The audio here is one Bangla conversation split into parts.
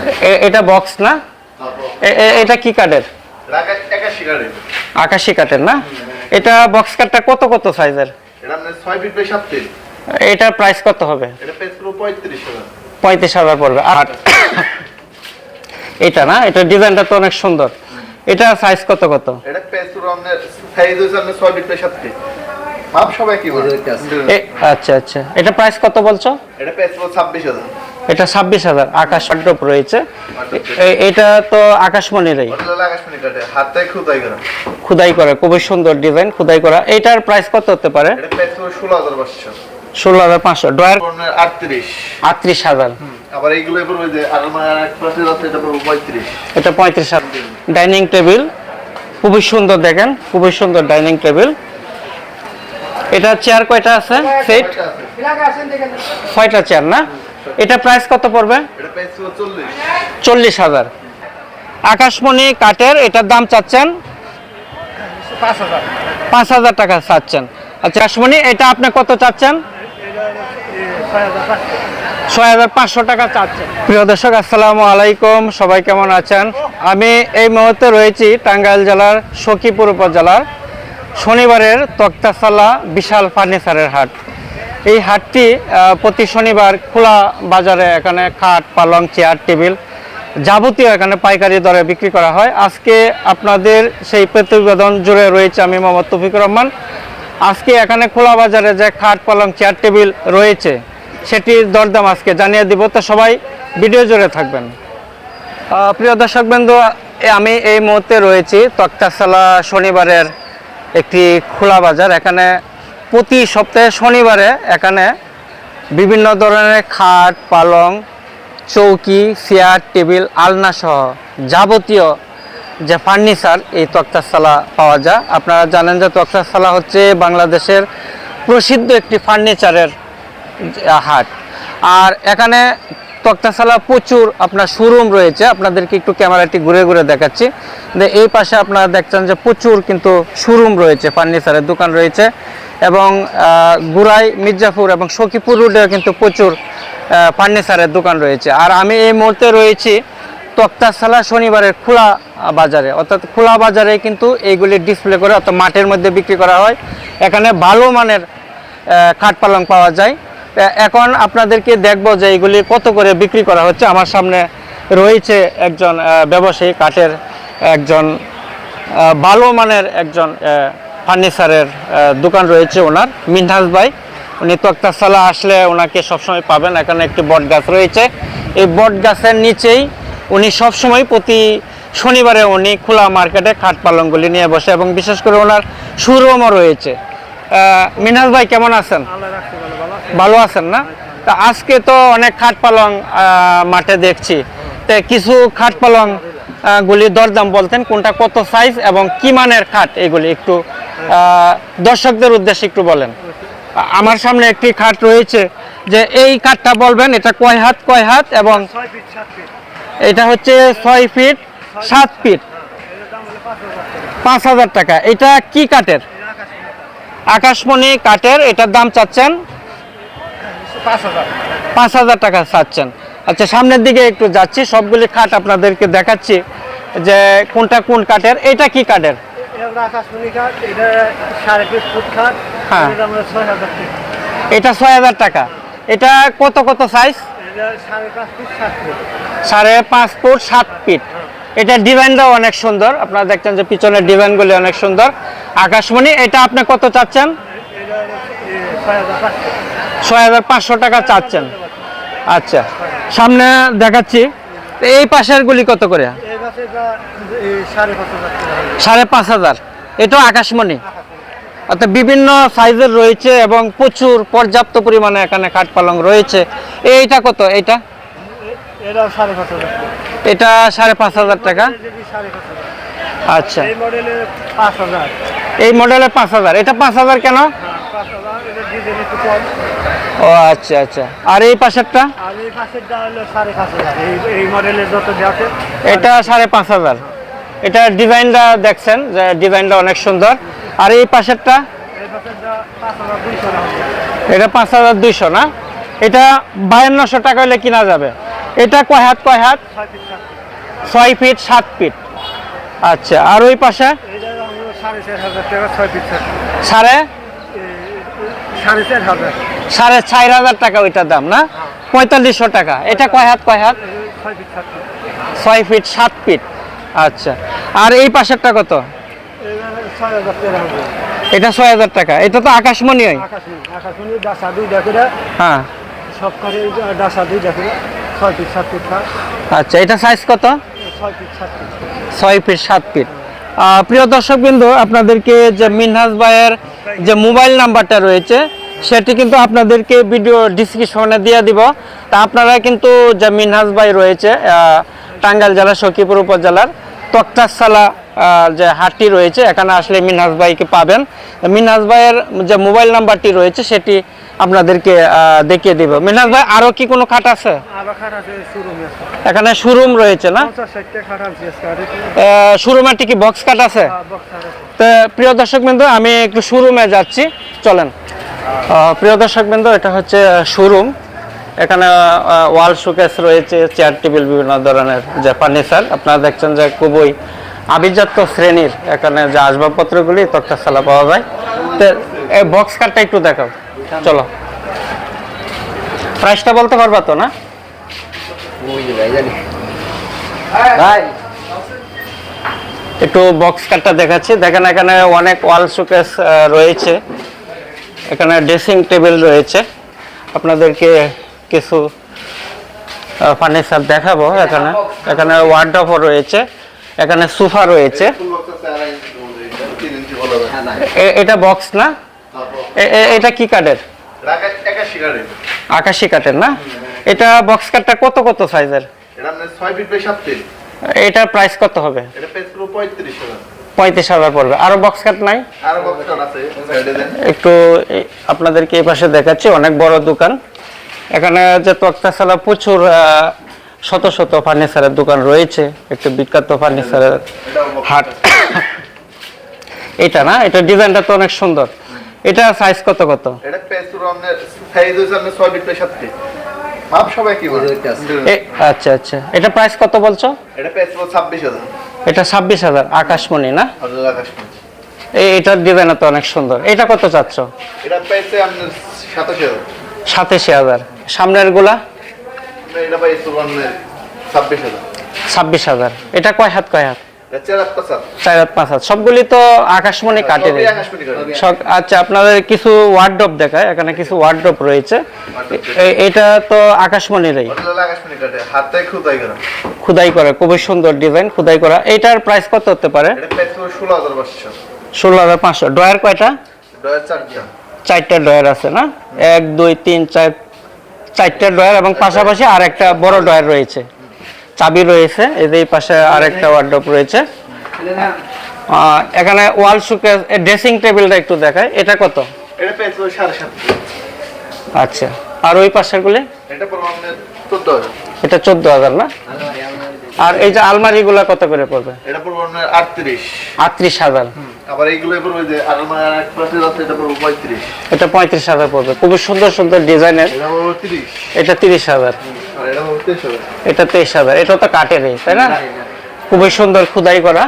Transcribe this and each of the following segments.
এটা। এ- এটা বক্স না? এটা কি কাঠের আকাশি কাঠের না? এটা বক্স কাঠটা কত কত সাইজের এটার প্রাইস কত হবে? পঁয়ত্রিশ হাজার। পড়বে। আর এটা না? এটা ডিজাইনটা তো অনেক সুন্দর। এটা সাইজ কত কত? এটা সাইজ হচ্ছে ফিট ফিট মাপ সবাই কি বলে? এ আচ্ছা আচ্ছা। এটা প্রাইস কত বলছো? এটা পেস পুরো ছাব্বিশ হাজার। এটা ছাব্বিশ হাজার আকাশ পাড্ডপ রয়েছে। এটা তো আকাশমণিরই। খুদাই করা। খুদাই করা খুবই সুন্দর ডিজাইন খুদাই করা। এটার প্রাইস কত হতে পারে? ষোলো হাজার পাঁচশো। ডয়ার আটত্রিশ। আটত্রিশ হাজার। আবার এইগুলো যে এটা পঁয়ত্রিশ। হাজার। ডাইনিং টেবিল খুবই সুন্দর দেখেন খুবই সুন্দর ডাইনিং টেবিল এটা চেয়ার কয়টা আছে? সেট। ছয়টা চেয়ার না? এটা প্রাইস কত পড়বে? চল্লিশ হাজার। আকাশমণি কাঠের, এটার দাম চাচ্ছেন? পাঁচ হাজার টাকা চাচ্ছেন। আচ্ছা আকাশমণি, এটা আপনি কত চাচ্ছেন? ছয় হাজার পাঁচশো টাকা চাচ্ছেন। প্রিয় দর্শক, আসসালামু আলাইকুম। সবাই কেমন আছেন? আমি এই মুহূর্তে রয়েছি টাঙ্গাইল জেলার সখীপুর উপজেলার শনিবারের তক্তাসালা বিশাল ফার্নিচারের হাট। এই হাটটি প্রতি শনিবার খোলা বাজারে এখানে খাট, পালং, চেয়ার, টেবিল যাবতীয় এখানে পাইকারি দরে বিক্রি করা হয়। আজকে আপনাদের সেই প্রতিবেদন জুড়ে রয়েছে আমি মোহাম্মদ তফিকুর রহমান। আজকে এখানে খোলা বাজারে যে খাট, পালং, চেয়ার, টেবিল রয়েছে, সেটির দরদাম আজকে জানিয়ে দিব। তো সবাই ভিডিও জুড়ে থাকবেন। প্রিয় দর্শক বন্ধু আমি এই মুহূর্তে রয়েছি তক্তাসালা শনিবারের একটি খোলা বাজার। এখানে প্রতি সপ্তাহে শনিবারে এখানে বিভিন্ন ধরনের খাট, পালং, চৌকি, চেয়ার, টেবিল, আলনা সহ যাবতীয় যে ফার্নিচার, এই তক্তাশালা পাওয়া যায়। আপনারা জানেন যে তক্তাশালা হচ্ছে বাংলাদেশের প্রসিদ্ধ একটি ফার্নিচারের হাট। আর এখানে তক্তাশালা প্রচুর আপনার শোরুম রয়েছে। আপনাদেরকে একটু ক্যামেরাটি ঘুরে ঘুরে দেখাচ্ছি। এই পাশে আপনারা দেখছেন যে প্রচুর কিন্তু শোরুম রয়েছে, ফার্নিচারের দোকান রয়েছে এবং গুরাই মির্জাপুর এবং সখীপুর রোডেও কিন্তু প্রচুর ফার্নিচারের দোকান রয়েছে। আর আমি এই মুহূর্তে রয়েছি তক্তাশালা শনিবারের খোলা বাজারে। অর্থাৎ খোলা বাজারে কিন্তু এইগুলি ডিসপ্লে করে অর্থাৎ মাঠের মধ্যে বিক্রি করা হয়। এখানে ভালো মানের খাট পালং পাওয়া যায়। এখন আপনাদেরকে দেখব যে এইগুলি কত করে বিক্রি করা হচ্ছে। আমার সামনে রয়েছে একজন ব্যবসায়ী কাঠের একজন ভালো মানের একজন ফার্নিচারের দোকান রয়েছে ওনার মিনহাজ ভাই। উনি তক্তাশালা আসলে ওনাকে সবসময় পাবেন। এখানে একটি বট গাছ রয়েছে। এই বট গাছের নিচেই উনি সবসময় প্রতি শনিবারে উনি খোলা মার্কেটে খাট পালংগুলি নিয়ে বসে এবং বিশেষ করে ওনার শোরুমও রয়েছে। আহ, মিনহাজ ভাই কেমন আছেন? ভালো আছেন না? তা আজকে তো অনেক খাট পালং মাঠে দেখছি। তা কিছু খাট পালং গুলি দরদাম বলতেন কোনটা কত সাইজ এবং কি মানের খাট এগুলি? একটু দর্শকদের উদ্দেশ্যে একটু বলেন। আমার সামনে একটি খাট রয়েছে যে এই খাটটা বলবেন এটা কয় হাত কয় হাত এবং এটা হচ্ছে ছয় ফিট সাত ফিট পাঁচ হাজার টাকা। এটা কি কাঠের? আকাশমণি কাঠের এটার দাম চাচ্ছেন পাঁচ হাজার। টাকা চাচ্ছেন। আচ্ছা সামনের দিকে একটু যাচ্ছি। সবগুলি খাট আপনাদেরকে দেখাচ্ছি যে কোনটা কোন কাঠের এটা কি কাঠের? এটা হ্যাঁ। এটা ছয় হাজার টাকা। এটা কত কত সাইজ সাড়ে পাঁচ ফুট সাত ফুট। এটা ডিজাইনটাও অনেক সুন্দর। আপনারা দেখছেন যে পিছনের ডিজাইনগুলি অনেক সুন্দর। আকাশমণি এটা আপনি কত চাচ্ছেন? ছয় টাকা চাচ্ছেন। আচ্ছা সামনে দেখাচ্ছি, এই পাশের গুলি কত করে? এটা সাড়ে পাঁচ হাজার। এটাও আকাশমণি। অর্থাৎ বিভিন্ন সাইজের রয়েছে এবং প্রচুর পর্যাপ্ত পরিমাণে এখানে কাঠ পালং রয়েছে। এইটা কত? এইটা? এ- এটাও সাড়ে পাঁচ হাজার টাকা এটা সাড়ে পাঁচ হাজার টাকা। এটা আচ্ছা। এই মডেলের পাঁচ হাজার। এটা পাঁচ হাজার কেন? ও আচ্ছা আচ্ছা। আর এই পাশেরটা? আর এই পাশেরটা হলো সাড়ে পাঁচ হাজার। এই এই মডেলের যত আছে। এটা সাড়ে পাঁচ হাজার। এটা ডিজাইনটা দেখছেন যে ডিজাইনটা অনেক সুন্দর। আর এই পাশেরটা? এই পাশেরটা পাঁচ হাজার দুইশো টাকা এটা পাঁচ হাজার দুইশো না? এটা বায়ান্নশো টাকা হলে কিনা যাবে। এটা কয় হাত কয় হাত? ছয় ফিট সাত ফিট। আচ্ছা আর ওই পাশে? সাড়ে চার হাজার টাকা ছয় ফিট সাত ফিট সাড়ে চার হাজার। টাকা ওইটার দাম না? পঁয়তাল্লিশশো টাকা। এটা কয় হাত কয় হাত? ছয় ফিট সাত ফিট। আচ্ছা। আর এই পাশেরটা কত? এটা ছয় হাজার টাকা। এটা তো আকাশমণি হয় হ্যাঁ। সব দুই ডাকুরা ছয় ফিট সাত ফিট আচ্ছা এটা সাইজ কত? ছয় ফিট সাত ফিট। প্রিয় দর্শকবৃন্দ, আপনাদেরকে যে মিনহাজ ভাইয়ের যে মোবাইল নাম্বারটা রয়েছে, সেটি কিন্তু আপনাদেরকে ভিডিও ডিসক্রিপশনে দিয়ে দিব। তা আপনারা কিন্তু যে মিনহাজ ভাই রয়েছে টাঙ্গাইল জেলা সখীপুর উপজেলার তক্তাসালা যে হাটটি রয়েছে, এখানে আসলে মিনহাজ ভাইকে পাবেন। মিনহাজ ভাইয়ের যে মোবাইল নাম্বারটি রয়েছে, সেটি আপনাদেরকে দেখিয়ে দিব। মিনহাজ ভাই আরও কি কোনো খাট আছে। এখানে শোরুম রয়েছে না? শোরুমের কি বক্স কাট আছে? তো প্রিয় দর্শক বিন্দু আমি একটু শোরুমে যাচ্ছি। চলেন। প্রিয় দর্শক বিন্দু এটা হচ্ছে শোরুম এখানে ওয়াল শোকেস রয়েছে চেয়ার টেবিল বিভিন্ন ধরনের যে ফার্নিচার আপনারা দেখছেন যে খুবই আভিজাত্য শ্রেণির এখানে যে আসবাবপত্রগুলি তক্তাশালা পাওয়া যায়। তো এই বক্স কাটটা একটু দেখাও। চলো। প্রাইসটা বলতে পারবা তো না? একটু বক্স কাটটা দেখাচ্ছি। দেখেন এখানে অনেক ওয়াল শোকেস রয়েছে। এখানে ড্রেসিং টেবিল রয়েছে। আপনাদেরকে কিছু ফার্নিচার দেখাবো এখানে। এখানে ওয়ার্ড্রপও রয়েছে। এখানে সোফা রয়েছে। এটা বক্স না? এ- এ- এটা কি কাঠের। আকাশি কাঠের না? এটা বক্স কাটটা কত কত সাইজের এটা আপনার ছয় ফিট বাই সাত ফিট। এটার প্রাইস কত হবে? এটা পুরো পঁয়ত্রিশ হাজার। পঁয়ত্রিশ হাজার পড়বে। আরও বক্স কাট নাই? আরও বক্স কাট আছে, সাইডে দেন। একটু আপনাদেরকে এই পাশে দেখাচ্ছি অনেক বড় দোকান। এখানে যে তক্তাশালা প্রচুর শত শত ফার্নিচারের দোকান রয়েছে। একটু বিখ্যাত ফার্নিচারের হাট। এটা না? এটা ডিজাইনটা তো অনেক সুন্দর। এটা সাইজ কত কত? এটা সাইজ হচ্ছে আপনার ছয় ফিট বাই সাত ফিট। মাপ সবাই কি বলে? আচ্ছা আচ্ছা এটা প্রাইস কত বলছো এটা পেজ পুরো ছাব্বিশ হাজার। এটা ছাব্বিশ হাজার আকাশমণি না হাজার আকাশ পাঁচ। এই এটার ডিজাইনটা তো অনেক সুন্দর এটা কত চাচ্ছ এটা পেয়েছে আপনার সাতাশি হাজার। সাতাশি হাজার সামনেরগুলা এটা পাইছে পুরো আপনার ছাব্বিশ হাজার। ছাব্বিশ হাজার এটা কয় হাত কয় হাত চার পাঁচ হাত। চার পাঁচ হাত। সবগুলি তো আকাশমণি কাঠের। সব আচ্ছা আপনাদের কিছু ওয়ার্ড্রপ দেখায় এখানে কিছু ওয়ার্ড্রপ রয়েছে। এটা তো আকাশমণিরই। খুদাই করা। খুবই সুন্দর ডিজাইন খুদাই করা। এইটার প্রাইস কত হতে পারে? ষোলো হাজার পাঁচশো। ড্রয়ার কয়টা। চারটা। ড্রয়ার আছে না? এক দুই তিন চার চারটা ড্রয়ার এবং পাশাপাশি আর একটা বড় ড্রয়ার রয়েছে। চাবি রয়েছে এই যে এই পাশে আর একটা ওয়ার্ড্রপ রয়েছে এখানে ওয়াল শুকে ড্রেসিং টেবিলটা একটু দেখায় এটা কত। আচ্ছা আর ওই পাশেরগুলি? এটা চোদ্দ হাজার। না? আর এই যে আলমারিগুলা কত করে পড়বে? এটা আপনার আটত্রিশ। আটত্রিশ হাজার। আবার এইগুলো পড়বে যে এক পাশে আছে এটা পড়বে পঁয়ত্রিশ। এটা পঁয়ত্রিশ হাজার পড়বে। খুবই সুন্দর সুন্দর ডিজাইনের। এটা পড়বে তিরিশ। এটা তিরিশ হাজার। আর এটা তেইশ হাজার। এটা তো কাঠেরই তাই না? খুবই সুন্দর খুদাই করা।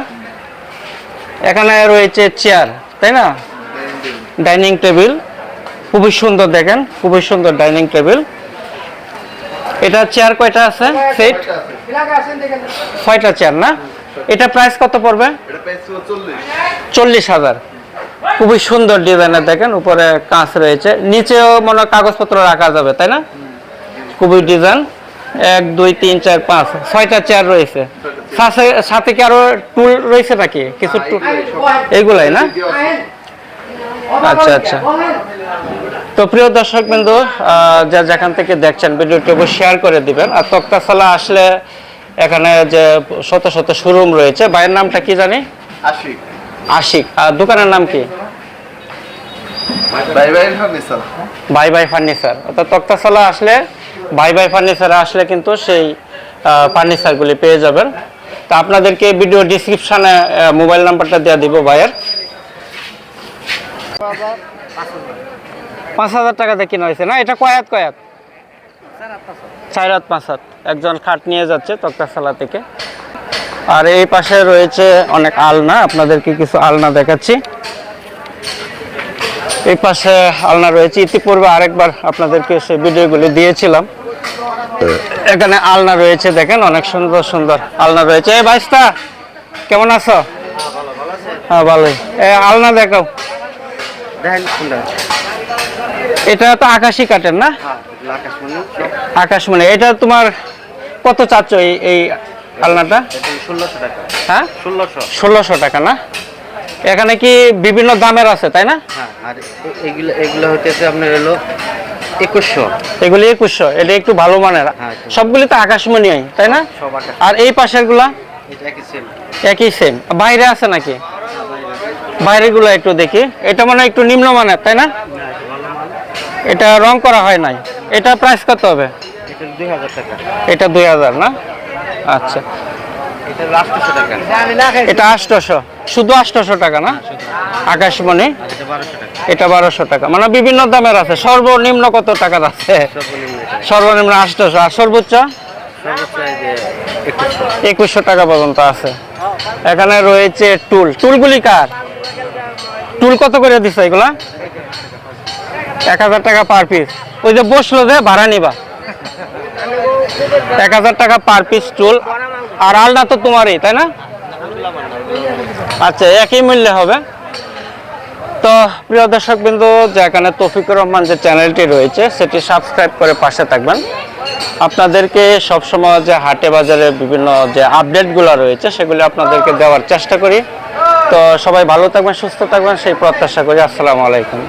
এখানে রয়েছে চেয়ার তাই না? ডাইনিং টেবিল খুবই সুন্দর দেখেন খুবই সুন্দর ডাইনিং টেবিল। এটা চেয়ার কয়টা আছে? সেট? ছয়টা চেয়ার না? এটা প্রাইস কত পড়বে। চল্লিশ। হাজার। খুবই সুন্দর ডিজাইনের দেখেন উপরে কাঁচ রয়েছে। নিচেও মনে হয় কাগজপত্র রাখা যাবে তাই না? খুবই ডিজাইন। এক দুই তিন চার পাঁচ ছয়টা চেয়ার রয়েছে। সাথে কি আরও টুল রয়েছে নাকি? কিছু টুল এইগুলাই না? আচ্ছা আচ্ছা। তো প্রিয় দর্শক বিন্দু যা যেখান থেকে দেখছেন ভিডিওটি অবশ্যই শেয়ার করে দিবেন। আর তক্তাশালা আসলে এখানে যে শত শত শোরুম রয়েছে ভাইয়ের নামটা কি জানি? আশি। আশিক। আর দোকানের নাম কি? Bye bye furniture. Bhai Bhai furniture. অর্থাৎ তক্তাশালা আসলে ভাই ভাই ফার্নিচারে আসলে কিন্তু সেই ফার্নিচারগুলি পেয়ে যাবেন। তা আপনাদেরকে ভিডিও ডিসক্রিপশানে মোবাইল নাম্বারটা দেওয়া দিব ভাইয়ের পাঁচ হাজার টাকাতে কিনা হয়েছে না? এটা কয়াত কয়াত? চার হাত পাঁচ হাত। একজন খাট নিয়ে যাচ্ছে তক্তাশালা থেকে। আর এই পাশে রয়েছে অনেক আলনা। আপনাদেরকে কিছু আলনা দেখাচ্ছি। এই পাশে আলনা রয়েছে। ইতিপূর্বে আরেকবার আপনাদেরকে সে ভিডিওগুলি দিয়েছিলাম। এখানে আলনা রয়েছে দেখেন অনেক সুন্দর সুন্দর আলনা রয়েছে। এই বাইশটা কেমন আছো? হ্যাঁ ভালোই। এ আলনা দেখাও। কোনটা এটা তো আকাশি কাটেন না? আকাশমণি। আকাশমণি। এটা তোমার কত চাচ্ছ এই এই আলনাটা? ষোলোশো টাকা। হ্যাঁ? ষোলোশো। ষোলোশো টাকা না? এখানে কি বিভিন্ন দামের আছে তাই না? হ্যাঁ আর এগুলো এগুলো হইতেছে আপনার হলো একুশশো। এগুলি একুশশো এটা একটু ভালো মানের। হ্যাঁ, সবগুলি তো আকাশমণি তাই না? আর এই পাশেরগুলা একই সেম বাইরে আছে নাকি? গুলো একটু দেখি। এটা মানে একটু নিম্নমানের তাই না? এটা রং করা হয় নাই। এটা প্রাইস কত হবে? এটা দুই হাজার না? আচ্ছা। এটা আটশোশো। শুধু আটশোশো টাকা না? আকাশমণি? এটা বারোশো টাকা। মানে বিভিন্ন দামের আছে। সর্বনিম্ন কত টাকার আছে? সর্বনিম্ন আটশোশো আর সর্বোচ্চ? একুশশো টাকা পর্যন্ত আছে। এখানে রয়েছে টুল। টুলগুলি কার? টুল কত করে দিচ্ছে এগুলা? এক হাজার টাকা পার পিস। ওই যে বসল যে, ভাড়া নিবা। এক হাজার টাকা পার পিস টুল। আর আলনা তো তোমারই, তাই না? আচ্ছা একই মূল্যে হবে। তো প্রিয় দর্শক বিন্দু যে এখানে তৌফিকুর রহমান যে চ্যানেলটি রয়েছে, সেটি সাবস্ক্রাইব করে পাশে থাকবেন। আপনাদেরকে সবসময় যে হাটে বাজারে বিভিন্ন যে আপডেটগুলো রয়েছে, সেগুলি আপনাদেরকে দেওয়ার চেষ্টা করি। তো সবাই ভালো থাকবেন, সুস্থ থাকবেন, সেই প্রত্যাশা করি। আসসালামু আলাইকুম।